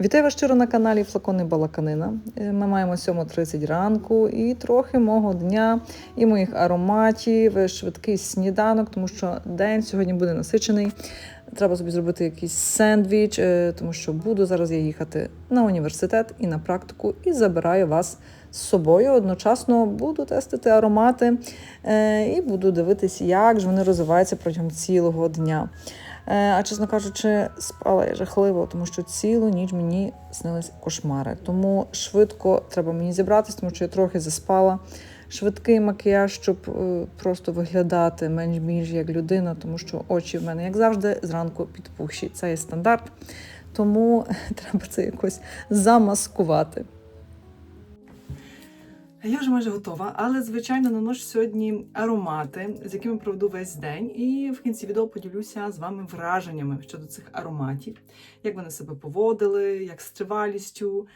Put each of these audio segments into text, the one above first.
Вітаю вас щиро на каналі Флакони Балаканина. Е, Ми маємо 7.30 ранку і трохи мого дня і моїх ароматів, е, швидкий сніданок, тому що день сьогодні буде насичений. Треба собі зробити якийсь сендвіч, е, тому що буду зараз я їхати на університет і на практику, і забираю вас з собою. Одночасно буду тестити аромати і буду дивитися, як ж вони розвиваються протягом цілого дня. Е, А чесно кажучи, спала я жахливо, тому що цілу ніч мені снились кошмари. Тому швидко треба мені зібратися, тому що я трохи заспала. Швидкий макіяж, щоб е, просто виглядати менш-більш як людина, тому що очі в мене, як завжди, зранку підпухші. Це є стандарт. Тому треба це якось замаскувати. Я вже майже готова, але звичайно наношу сьогодні аромати, з якими проведу весь день. І в кінці відео поділюся з вами враженнями щодо цих ароматів, як вони себе поводили, як з тривалістю,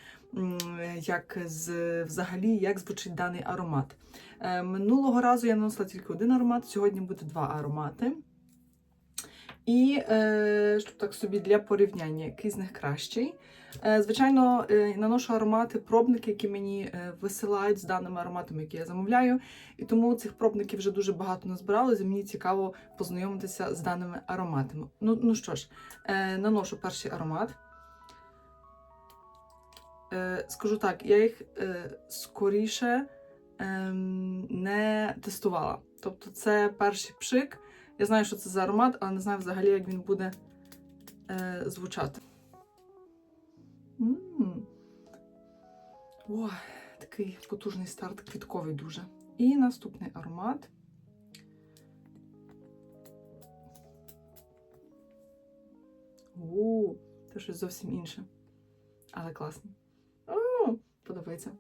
як з взагалі як звучить даний аромат. Е, Минулого разу я наносила тільки один аромат, сьогодні буде два аромати. І е, щоб так собі для порівняння, який з них кращий. Е, Звичайно, е, наношу аромати, пробники, які мені е, висилають з даними ароматами, які я замовляю. І тому цих пробників вже дуже багато назбиралося. Мені цікаво познайомитися з даними ароматами. Ну, ну що ж, наношу перший аромат. Скажу так, я їх скоріше ем, не тестувала. Тобто, це перший пшик. Я знаю, що це за аромат, але не знаю взагалі, як він буде звучати. М. О, такий потужний старт, квітковий дуже. І наступний аромат. У, це щось зовсім інше. Але класно. О, подобається.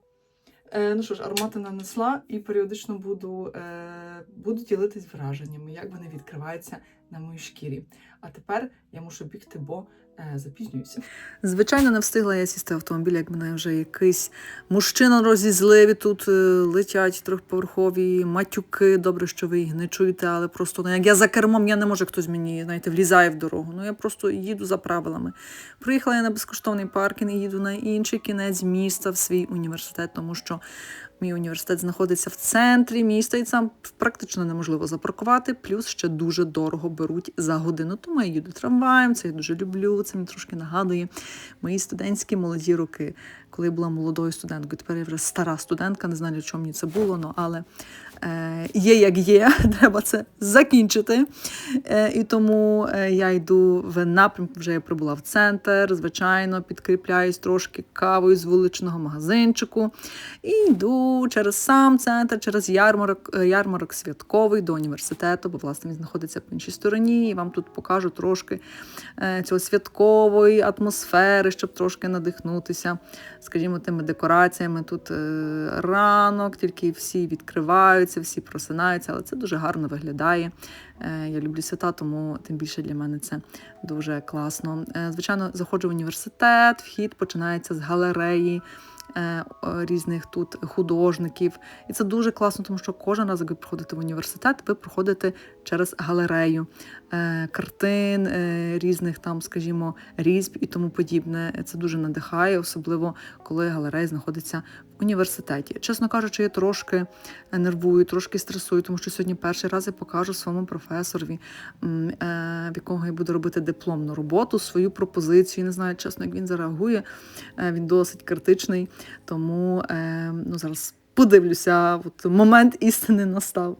Е, ну що ж, аромати нанесла і періодично буду, е, буду ділитись враженнями, як вони відкриваються на моїй шкірі. А тепер я мушу бігти, бо е, запізнююся. Звичайно, не встигла я сісти в автомобіль, як мене вже якийсь мужчина розізлив. і Тут е, летять трьохповерхові матюки. Добре, що ви їх не чуєте, але просто ну, як я за кермом, я не можу хтось мені знаєте, влізає в дорогу. Ну я просто їду за правилами. Приїхала я на безкоштовний паркінг і їду на інший кінець міста в свій університет, тому що мій університет знаходиться в центрі міста, і там практично неможливо запаркувати. Плюс ще дуже дорого беруть за годину. Тому я їду трамваєм, це я дуже люблю. Це мені трошки нагадує мої студентські молоді роки, коли я була молодою студенткою. Тепер я вже стара студентка, не знаю, чого мені це було, ну, але е, є як є, треба це закінчити. Е, і тому е, я йду в напрямку, вже я прибула в центр, звичайно, підкріпляюсь трошки кавою з вуличного магазинчику. І йду через сам центр, через ярмарок, ярмарок святковий до університету, бо власне він знаходиться по іншій стороні. І вам тут покажу трошки цього святкової атмосфери, щоб трошки надихнутися, скажімо, тими декораціями. Тут е, ранок, тільки всі відкриваються, всі просинаються, але це дуже гарно виглядає. Е, Я люблю свята, тому тим більше для мене це дуже класно. Е, Звичайно, заходжу в університет, вхід починається з галереї. Різних тут художників, і це дуже класно, тому що кожен раз, як ви приходите в університет, ви проходите через галерею е, картин, е, різних там, скажімо, різьб і тому подібне. Це дуже надихає, особливо коли галерея знаходиться в університеті. Чесно кажучи, я трошки нервую, трошки стресую, тому що сьогодні перший раз я покажу своєму професорові, е, в якого я буду робити дипломну роботу, свою пропозицію. Не знаю, чесно, як він зареагує. Він досить критичний, тому ну, зараз подивлюся, от момент істини настав.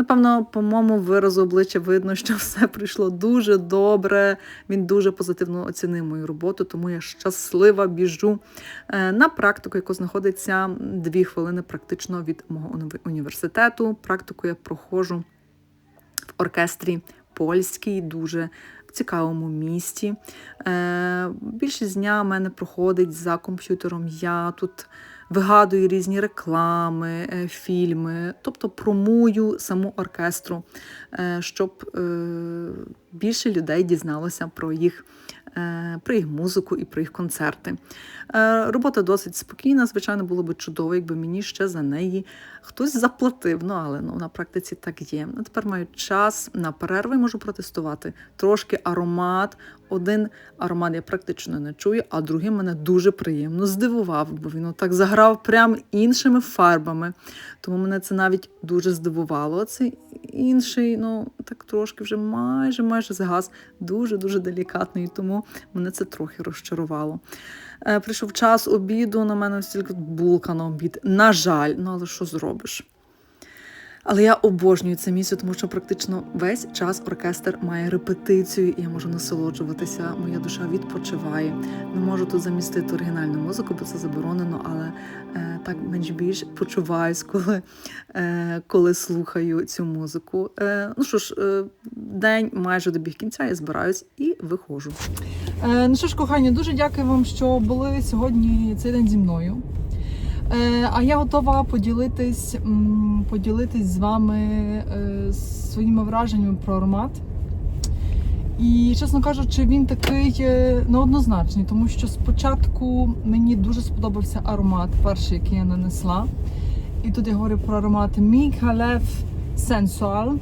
Напевно, по моєму виразу обличчя видно, що все прийшло дуже добре. Він дуже позитивно оцінив мою роботу, тому я щаслива біжу е, на практику, яка знаходиться дві хвилини практично від мого університету. Практику я проходжу в оркестрі польській, дуже в цікавому місті. Е, більшість дня в мене проходить за комп'ютером. Я тут вигадую різні реклами, е, фільми, тобто промую саму оркестру, е, щоб е, більше людей дізналося про їх. Про їх музику і про їх концерти. Робота досить спокійна. Звичайно, було б чудово, якби мені ще за неї хтось заплатив. Ну але ну на практиці так є. А тепер маю час на перерви, можу протестувати трошки аромат один аромат я практично не чую, а другий мене дуже приємно здивував, бо він так заграв прям іншими фарбами. Тому мене це навіть дуже здивувало. Цей інший, ну так трошки вже майже майже згас, дуже-дуже делікатний, тому мене це трохи розчарувало. Е, прийшов час обіду, на мене стільки булка на обід. На жаль, ну але що зробиш? Але я обожнюю це місце, тому що практично весь час оркестр має репетицію, і я можу насолоджуватися. Моя душа відпочиває. Не можу тут замістити оригінальну музику, бо це заборонено, але е, так менш більш почуваюсь, коли, е, коли слухаю цю музику. Е, ну що ж, е, день майже добіг кінця, я збираюсь і виходжу. Е, ну що ж, кохані, дуже дякую вам, що були сьогодні цей день зі мною. Е, а я готова поділитись, поділитись з вами е, своїми враженнями про аромат. І, чесно кажучи, він такий е, неоднозначний, тому що спочатку мені дуже сподобався аромат, перший, який я нанесла. І тут я говорю про аромат Мікалев Sensual,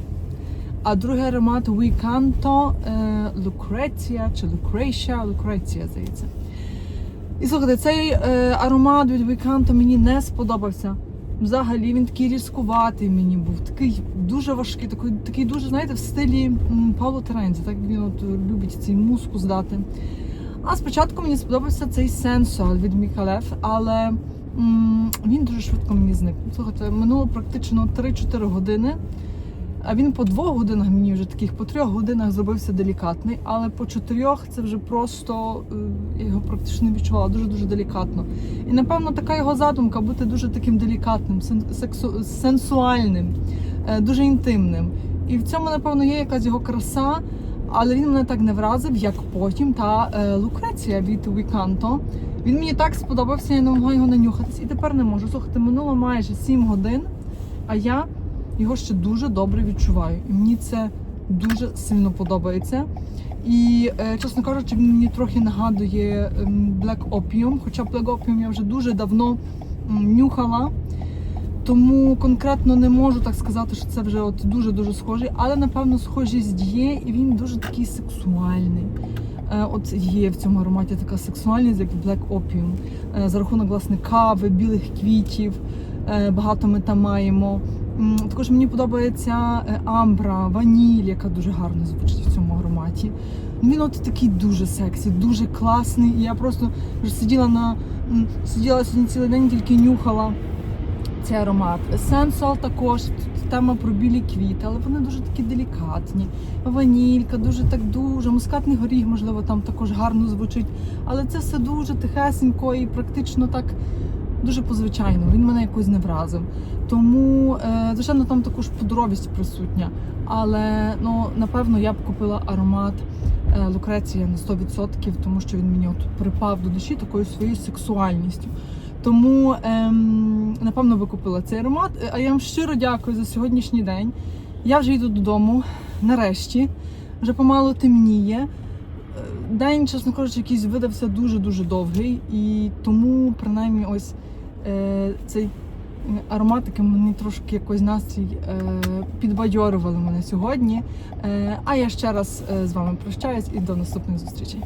а другий аромат Wicanto Lucrezia чи Lucretia, Lucrezia, здається. І слухайте, цей е, аромат від Wicanto мені не сподобався. Взагалі він такий різкуватий мені був, такий дуже важкий, такий, такий дуже, знаєте, в стилі Павло Теренці, так він от любить цей мускус дати. А спочатку мені сподобався цей сенсуал від Мікалев, але м, він дуже швидко мені зник. Слухайте, минуло практично 3-4 години. А він по двох годинах мені вже таких, по трьох годинах зробився делікатний, але по чотирьох це вже просто е, я його практично не відчувала, дуже-дуже делікатно. І напевно така його задумка бути дуже таким делікатним, сексу, сенсуальним, е, дуже інтимним. І в цьому, напевно, є якась його краса, але він мене так не вразив, як потім та е, Лукреція від Віканто. Він мені так сподобався, я не могла його нанюхатись. І тепер не можу. Слухайте, минуло майже 7 годин, а я його ще дуже добре відчуваю. І мені це дуже сильно подобається. І, е, чесно кажучи, він мені трохи нагадує ем, Black Opium, хоча Black Opium я вже дуже давно нюхала. Тому конкретно не можу так сказати, що це вже от дуже-дуже схожий, але напевно схожість є, і він дуже такий сексуальний. Е, От є в цьому ароматі така сексуальність, як Black Opium. Е, За рахунок власне кави, білих квітів. Е, Багато ми там маємо. Також мені подобається е, амбра, ваніль, яка дуже гарно звучить в цьому ароматі. Він от такий дуже сексі, дуже класний. І я просто вже сиділа на сиділа сьогодні цілий день, тільки нюхала цей аромат. Сенсуал також тема про білі квіти, але вони дуже такі делікатні. Ванілька, дуже так дуже. Мускатний горіх, можливо, там також гарно звучить. Але це все дуже тихесенько і практично так дуже позвичайно. Він мене якось не вразив. Тому, е, звичайно, там також пудровість присутня. Але ну, напевно я б купила аромат е, Лукреція на 100%, тому що він мені от припав до душі такою своєю сексуальністю. Тому ем, напевно ви купила цей аромат. Е, А я вам щиро дякую за сьогоднішній день. Я вже йду додому нарешті. Вже помало темніє. День, чесно кажучи, якийсь видався дуже-дуже довгий, і тому, принаймні, ось е, цей ароматики мені трошки якось настрій е, підбадьорювали мене сьогодні. Е, а я ще раз е, з вами прощаюсь і до наступних зустрічей.